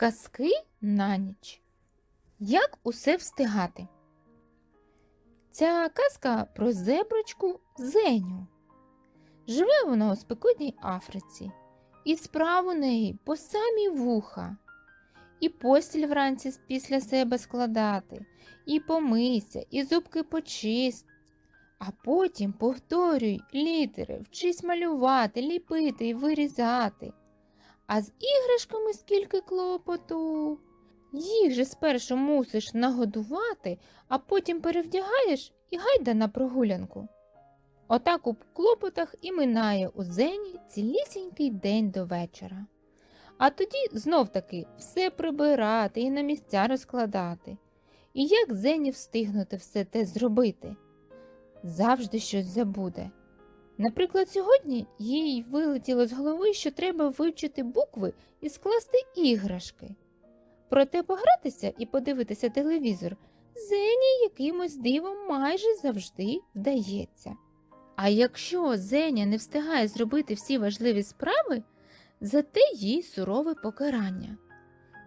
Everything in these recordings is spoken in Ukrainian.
Казки на ніч. Як усе встигати? Ця казка про зеброчку Зеню. Живе вона у спекотній Африці, і справ у неї по самі вуха. І постіль вранці після себе складати, і помийся, і зубки почисть. А потім повторюй літери, вчись малювати, ліпити і вирізати. А з іграшками скільки клопоту. Їх же спершу мусиш нагодувати, а потім перевдягаєш і гайда на прогулянку. Отак у клопотах і минає у зені цілісінький день до вечора. А тоді знов таки все прибирати і на місця розкладати. І як зені встигнути все те зробити? Завжди щось забуде. Наприклад, сьогодні їй вилетіло з голови, що треба вивчити букви і скласти іграшки. Проте погратися і подивитися телевізор Зені якимось дивом майже завжди вдається. А якщо Зеня не встигає зробити всі важливі справи, зате їй сурове покарання.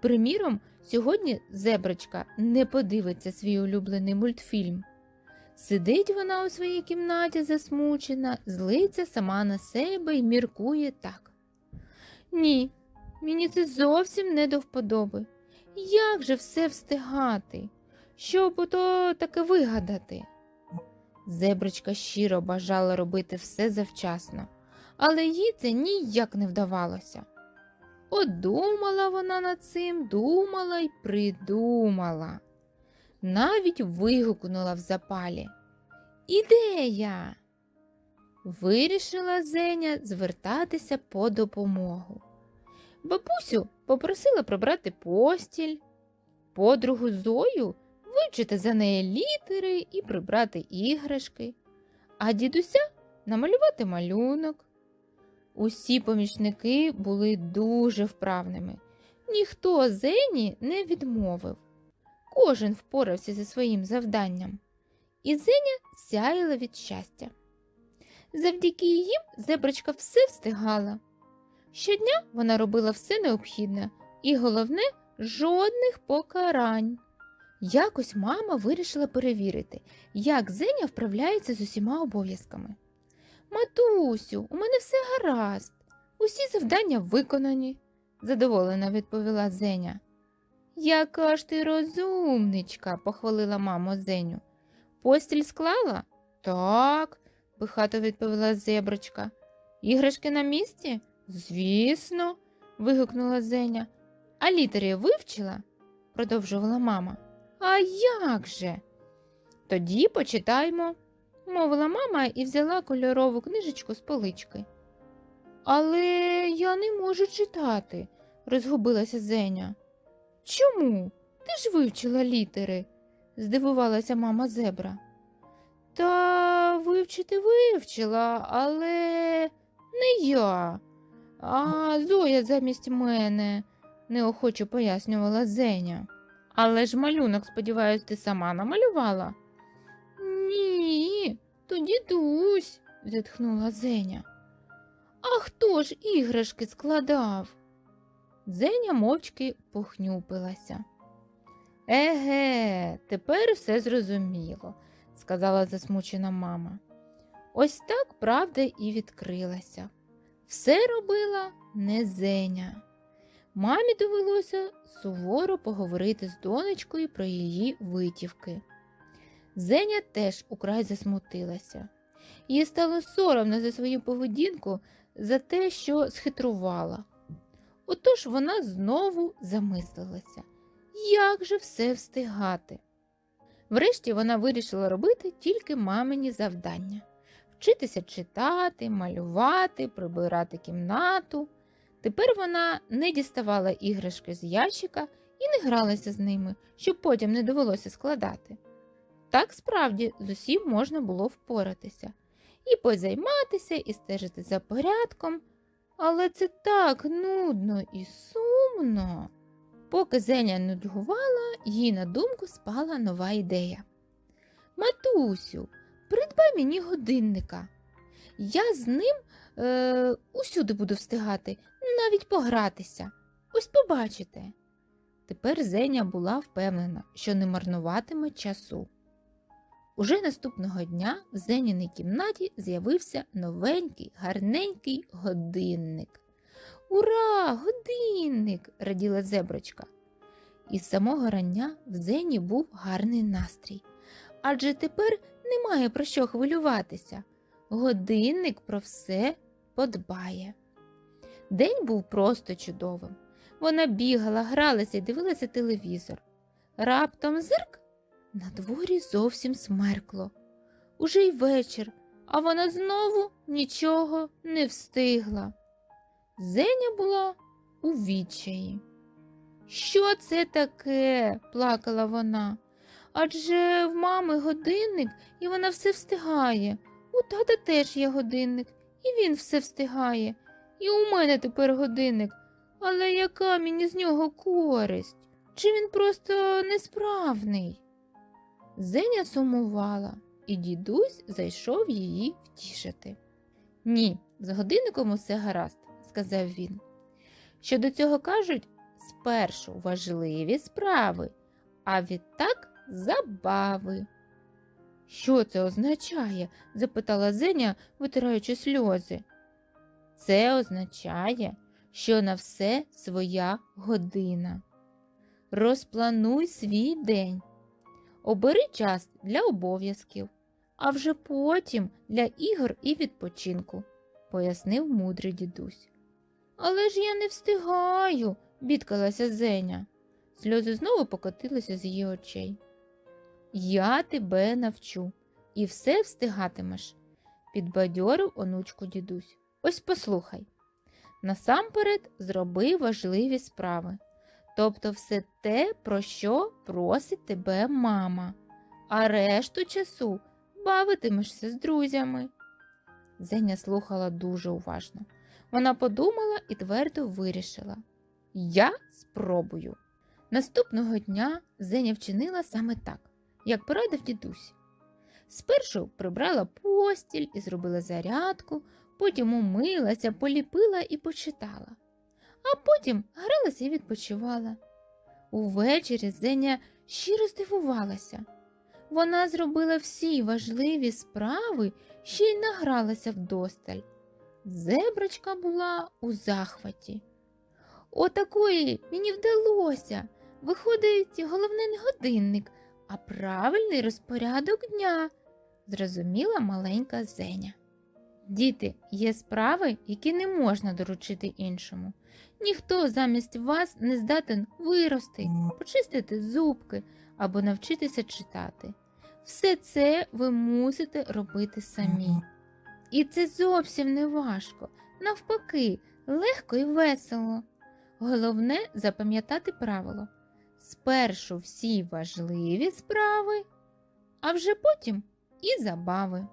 Приміром, сьогодні зеброчка не подивиться свій улюблений мультфільм. Сидить вона у своїй кімнаті засмучена, злиться сама на себе і міркує так. Ні, мені це зовсім не до вподоби. Як же все встигати? Щоб ото таке вигадати? Зеброчка щиро бажала робити все завчасно, але їй це ніяк не вдавалося. От думала вона над цим, думала й придумала. Навіть вигукнула в запалі. Ідея! Вирішила Зеня звертатися по допомогу. Бабусю попросила прибрати постіль, подругу Зою вивчити за неї літери і прибрати іграшки, а дідуся намалювати малюнок. Усі помічники були дуже вправними. Ніхто Зені не відмовив. Кожен впорався зі своїм завданням, і Зеня сяяла від щастя. Завдяки їм зеброчка все встигала. Щодня вона робила все необхідне і, головне, жодних покарань. Якось мама вирішила перевірити, як Зеня вправляється з усіма обов'язками. Матусю, у мене все гаразд, усі завдання виконані, задоволено відповіла Зеня. Яка ж ти розумничка, похвалила мама Зеню. Постіль склала? Так, пихато відповіла зеброчка. Іграшки на місці? Звісно, вигукнула Зеня. А літери вивчила? продовжувала мама. А як же? Тоді почитаймо, мовила мама і взяла кольорову книжечку з полички. Але я не можу читати, розгубилася Зеня. Чому? Ти ж вивчила літери, здивувалася мама зебра. Та вивчити вивчила, але не я, а Зоя замість мене, неохоче пояснювала Зеня. Але ж малюнок, сподіваюсь, ти сама намалювала? Ні, то дідусь, зітхнула Зеня. А хто ж іграшки складав? Зеня мовчки похнюпилася. Еге, тепер все зрозуміло, сказала засмучена мама. Ось так правда і відкрилася. Все робила не Зеня. Мамі довелося суворо поговорити з донечкою про її витівки. Зеня теж украй засмутилася. Їй стало соромно за свою поведінку, за те, що схитрувала. Отож вона знову замислилася, як же все встигати. Врешті вона вирішила робити тільки мамині завдання вчитися читати, малювати, прибирати кімнату. Тепер вона не діставала іграшки з ящика і не гралася з ними, щоб потім не довелося складати. Так справді з усім можна було впоратися і позайматися, і стежити за порядком, але це так нудно і сумно. Поки Зеня нудьгувала, їй на думку спала нова ідея. Матусю, придбай мені годинника. Я з ним е, усюди буду встигати, навіть погратися. Ось побачите. Тепер Зеня була впевнена, що не марнуватиме часу. Уже наступного дня в Зеніній кімнаті з'явився новенький, гарненький годинник. Ура, годинник! раділа зеброчка. І з самого рання в Зені був гарний настрій. Адже тепер немає про що хвилюватися. Годинник про все подбає. День був просто чудовим. Вона бігала, гралася і дивилася телевізор. Раптом зирк на дворі зовсім смеркло. Уже й вечір, а вона знову нічого не встигла. Зеня була у відчаї. Що це таке? плакала вона. Адже в мами годинник, і вона все встигає. У тата теж є годинник, і він все встигає. І у мене тепер годинник. Але яка мені з нього користь? Чи він просто несправний? Зеня сумувала, і дідусь зайшов її втішити. Ні, з годинником усе гаразд, сказав він. Щодо цього кажуть спершу важливі справи, а відтак забави. Що це означає? запитала Зеня, витираючи сльози. Це означає, що на все своя година. Розплануй свій день. Обери час для обов'язків, а вже потім для ігор і відпочинку, пояснив мудрий дідусь. Але ж я не встигаю, бідкалася Зеня. Сльози знову покотилися з її очей. Я тебе навчу і все встигатимеш, підбадьорив онучку дідусь. Ось послухай. Насамперед зроби важливі справи, тобто все те, про що просить тебе мама, а решту часу бавитимешся з друзями. Зеня слухала дуже уважно. Вона подумала і твердо вирішила Я спробую. Наступного дня Зеня вчинила саме так, як порадив дідусь. Спершу прибрала постіль і зробила зарядку, потім умилася, поліпила і почитала, а потім гралася і відпочивала. Увечері Зеня щиро здивувалася. Вона зробила всі важливі справи, ще й награлася вдосталь. Зеброчка була у захваті. Отакої мені вдалося. Виходить, головне не годинник, а правильний розпорядок дня, зрозуміла маленька Зеня. Діти, є справи, які не можна доручити іншому. Ніхто замість вас не здатен вирости, почистити зубки або навчитися читати. Все це ви мусите робити самі. І це зовсім не важко, навпаки, легко і весело. Головне запам'ятати правило спершу всі важливі справи, а вже потім і забави.